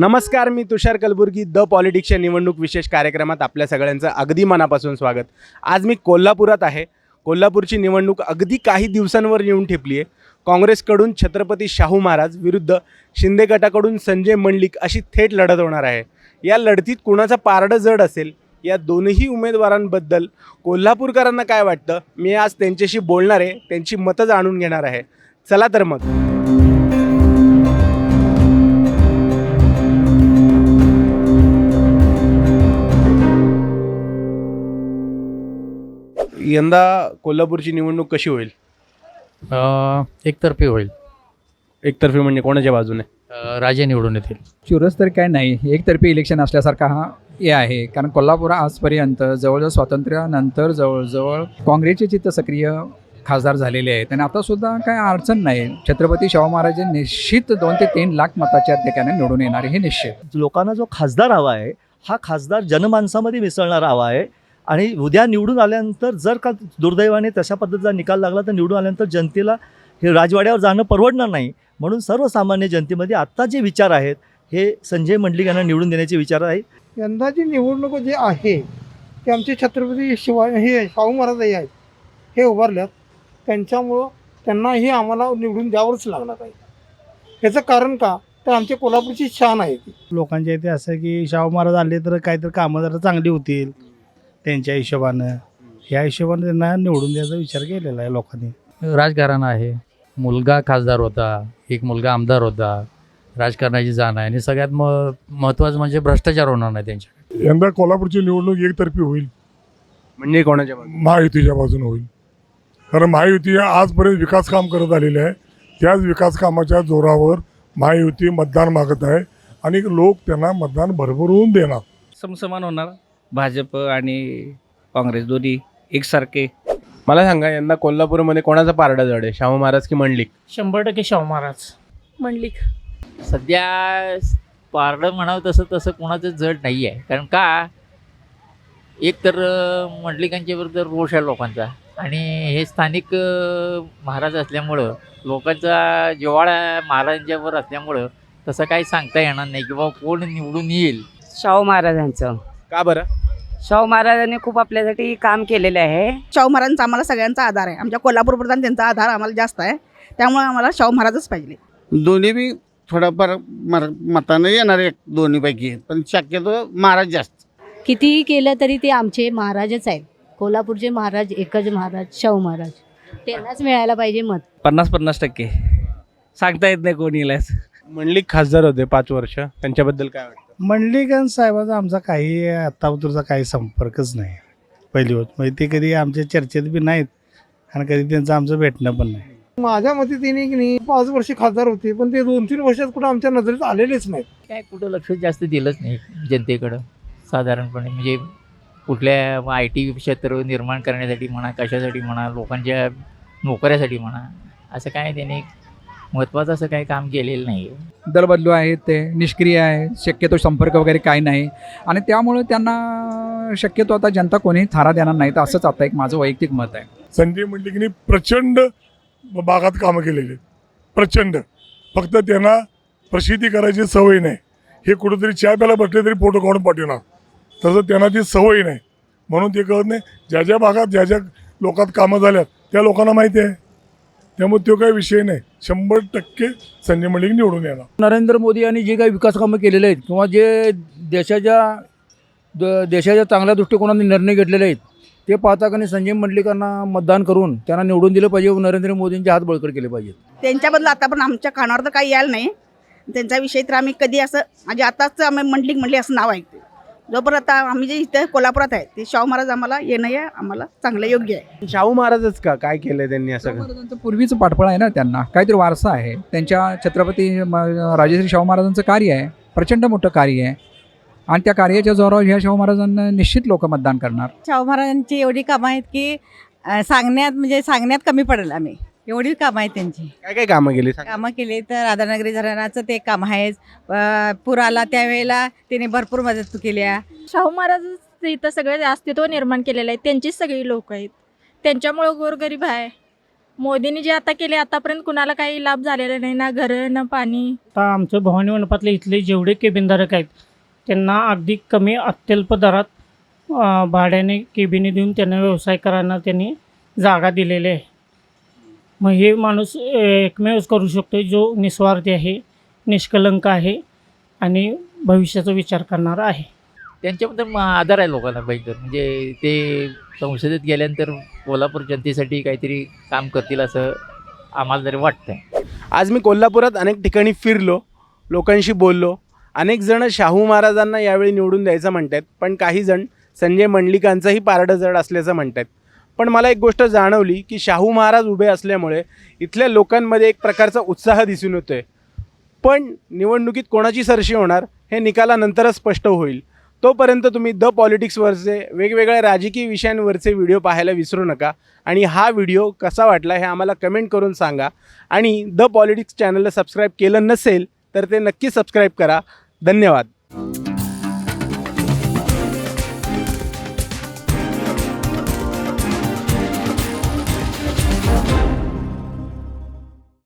नमस्कार मी तुषार कलबुर्गी द पॉलिटिक्सच्या निवडणूक विशेष कार्यक्रमात आपल्या सगळ्यांचं अगदी मनापासून स्वागत. आज मी कोल्हापुरात आहे. कोल्हापूरची निवडणूक अगदी काही दिवसांवर येऊन ठेपली आहे. काँग्रेसकडून छत्रपती शाहू महाराज विरुद्ध शिंदे गटाकडून संजय मंडलिक अशी थेट लढत होणार आहे. या लढतीत कुणाचं पारडं जड असेल या दोन्ही उमेदवारांबद्दल कोल्हापूरकरांना काय वाटतं मी आज त्यांच्याशी बोलणार आहे त्यांची मतं जाणून घेणार आहे. चला तर मग. यंदा कोल्हापूरची निवडणूक कशी होईल? अ, एकतर्फी होईल. एकतर्फी म्हणजे कोणाच्या बाजूने? अ, राजे निवडून येतील. चुरस तर काय नाही. एकतर्फी इलेक्शन असल्यासारखा हा हे आहे. कारण कोल्हापूर आजपर्यंत जवळजवळ स्वातंत्र्यानंतर जवळजवळ काँग्रेसचे चित्त सक्रिय खासदार झालेले आहेत. आणि आतासुद्धा काय अडचण नाही. छत्रपती शाहू महाराज हे निश्चित दोन ते तीन लाख मताच्या ठिकाणी निवडून येणार हे निश्चित. लोकांना जो खासदार हवा आहे हा खासदार जनमानसामध्ये मिसळणारा हवा आहे. आणि उद्या निवडून आल्यानंतर जर का दुर्दैवाने तशा पद्धतीचा निकाल लागला तर निवडून आल्यानंतर जनतेला हे राजवाड्यावर जाणं परवडणार नाही. म्हणून सर्वसामान्य जनतेमध्ये आत्ता जे विचार आहेत हे संजय मंडलिक यांना निवडून देण्याचे विचार आहेत. यंदाची निवडणूक जे आहे ते आमचे छत्रपती शिवाय हे शाहू महाराज हे आहेत हे उभारल्यात. त्यांच्यामुळं त्यांनाही आम्हाला निवडून द्यावंच लागणार आहे. याचं कारण का? तर आमच्या कोल्हापूरची शान आहे ती. लोकांच्या इथे असं की शाहू महाराज आले तर काहीतरी कामं जरा चांगली होतील. त्यांच्या हिशोबानं. ह्या हिशोबाने त्यांना निवडून द्यायचा विचार केलेला आहे लोकांनी. राजकारण आहे. मुलगा खासदार होता एक मुलगा आमदार होता. राजकारणाची जाण आहे. आणि सगळ्यात म महत्त्वाचं म्हणजे भ्रष्टाचार होणार नाही त्यांच्या यंदा कोल्हापूरची निवडणूक एकतर्फी होईल. म्हणजे कोणाच्या महायुतीच्या बाजूने होईल. कारण महायुती आजपर्यंत विकास काम करत आलेले आहे. त्याच विकास कामाच्या जोरावर महायुती मतदान मागत आहे. आणि लोक त्यांना मतदान भरभरून देणार. समसमान होणार. भाजप आणि काँग्रेस दोन्ही एकसारखे. मला सांगा यंदा कोल्हापूरमध्ये कोणाचा पारडा जड आहे? शाहू महाराज की मंडलिक? शंभर टक्के शाहू महाराज. मंडलिक. सध्या पारडं म्हणावं तसं तसं कोणाचं जड नाही आहे. कारण का? एक तर मंडलिकांच्या विरुद्ध रोष आहे लोकांचा. आणि हे स्थानिक महाराज असल्यामुळं लोकांचा जिव्हाळा महाराजांच्यावर असल्यामुळं तसं काही सांगता येणार नाही. की बाबा कोण निवडून येईल? शाहू महाराजांचं. का बरं? शाहू महाराजांनी खूप आपल्यासाठी काम केलेले आहे. शाहू महाराजांचा आम्हाला सगळ्यांचा आधार आहे. आमच्या कोल्हापूर प्रधान त्यांचा आधार आम्हाला जास्त आहे. त्यामुळे आम्हाला शाहू महाराजच पाहिजे. दोन्ही बी थोडाफार मर मतानं येणार एक दोन्हीपैकी पण शक्यतो महाराज जास्त. कितीही केलं तरी ते आमचे महाराजच आहेत. कोल्हापूरचे महाराज एकच महाराज शाहू महाराज. त्यांनाच मिळायला पाहिजे मत. पन्नास पन्नास टक्के. सांगता येत नाही कोण मंडलिक खासदार होते पाच वर्ष. त्यांच्याबद्दल काय वाटतं? मंडलिकांत साहेबाचा आमचा काही आत्तापुरचा काही संपर्कच नाही. पहिली गोष्ट म्हणजे ते कधी आमच्या चर्चेत बी नाहीत आणि कधी त्यांचं आमचं भेटणं पण नाही. माझ्या मते तिने की नाही पाच वर्ष खासदार होते पण ते दोन तीन वर्षात कुठं आमच्या नजरेत आलेलेच नाहीत. काय कुठं लक्ष जास्त दिलंच नाही जनतेकडं साधारणपणे. म्हणजे कुठल्या आय टी क्षेत्र निर्माण करण्यासाठी म्हणा कशासाठी म्हणा लोकांच्या नोकऱ्यासाठी म्हणा असं काय त्याने महत्त्वाचं असं काही काम केलेलं नाही. आहे दलबदलू आहेत ते निष्क्रिय आहे शक्यतो संपर्क वगैरे काही नाही. आणि त्यामुळे त्यांना शक्यतो आता जनता कोणीही थारा देणार नाही तर असंच आता एक माझं वैयक्तिक मत आहे. संजय मंडलिकनी प्रचंड भागात कामं केलेली प्रचंड. फक्त त्यांना प्रसिद्धी करायची सवय नाही. हे कुठेतरी चहा प्यायला बसले तरी फोटो काढून पाठवणार. तसं त्यांना ती सवय नाही. म्हणून ते कळत नाही ज्या ज्या भागात ज्या ज्या लोकात कामं झाल्यात त्या लोकांना माहिती आहे. त्यामुळे तो काही विषय नाही. शंभर टक्के संजय मंडलिक निवडून येणार. नरेंद्र मोदी यांनी जे काही विकास कामं केलेले आहेत किंवा जे देशाच्या द- देशाच्या चांगल्या दृष्टिकोनाने निर्णय घेतलेले आहेत ते पाहता का नाही संजय मंडलिकांना मतदान करून त्यांना निवडून दिलं पाहिजे व नरेंद्र मोदींचे हात बळकट केले पाहिजेत. त्यांच्याबद्दल आता पण आमच्या कानावर तर काही यायला नाही. त्यांचा विषय तर आम्ही कधी असं म्हणजे आताच आम्ही मंडलिक म्हणले असं नाव ऐकतो जोपर्यंत आता आम्ही जे इथं कोल्हापुरात आहे ते शाहू महाराज आम्हाला येणं या आम्हाला चांगलं योग्य आहे. शाहू महाराजच का? काय केलंय त्यांनी असं? महाराजांचं पूर्वीचं पाठबळ आहे ना त्यांना. काहीतरी वारसा आहे. त्यांच्या छत्रपती म- राजश्री शाहू महाराजांचं कार्य आहे. प्रचंड मोठं कार्य आहे. आणि त्या कार्याच्या जोरावर ह्या शाहू महाराजांना निश्चित लोक मतदान करणार. शाहू महाराजांची एवढी कामं आहेत की सांगण्यात म्हणजे सांगण्यात कमी पडेल आम्ही. एवढी कामं आहेत त्यांची. काय काय कामं केली? सांगा. कामं केली तर राधानगरी धरणाचं ते काम आहेच. अ, पूर आला त्यावेळेला त्याने भरपूर मदत केली आहे शाहू महाराज इथं सगळे अस्तित्व निर्माण केलेलं आहे त्यांचीच सगळी लोक आहेत. त्यांच्यामुळं गोरगरीब आहे. मोदींनी जे आता केले आतापर्यंत कुणाला काही लाभ झालेला नाही ना घरं ना पाणी. आता आमचं भवानी मंडपातले इथले जेवढे केबिनधारक आहेत त्यांना अगदी कमी अत्यल्प दरात अ, भाड्याने केबिने देऊन त्यांना व्यवसायकारांना त्यांनी जागा दिलेली आहे. मग हे माणूस एकमेवच करू शकतो जो निस्वार्थी आहे निष्कलंक आहे आणि भविष्याचा विचार करणारा आहे. त्यांच्याबद्दल म- आदर आहे लोकांना पाहिजे म्हणजे ते संसदेत गेल्यानंतर कोल्हापूर जनतेसाठी काहीतरी काम करतील असं आम्हाला तरी वाटतंय. आज मी कोल्हापुरात अनेक ठिकाणी फिरलो लोकांशी बोललो. अनेक जण शाहू महाराजांना यावेळी निवडून द्यायचं म्हणतात पण काही जण संजय मंडलिकांचंही पारडं जड असल्याचं म्हणतात पण मला एक गोष्ट जाणवली की शाहू महाराज उभे असल्यामुळे इथल्या लोकांमध्ये एक प्रकारचा उत्साह दिसून येतोय. पण निवडणुकीत कोणाची सरशी होणार हे निकालानंतरच स्पष्ट होईल. तोपर्यंत तुम्ही द पॉलिटिक्सवरचे वेगवेगळ्या राजकीय विषयांवरचे व्हिडिओ पाहायला विसरू नका आणि हा व्हिडिओ कसा वाटला हे आम्हाला कमेंट करून सांगा. आणि द पॉलिटिक्स चॅनलला सबस्क्राईब केलं नसेल तर ते नक्की सबस्क्राईब करा. धन्यवाद.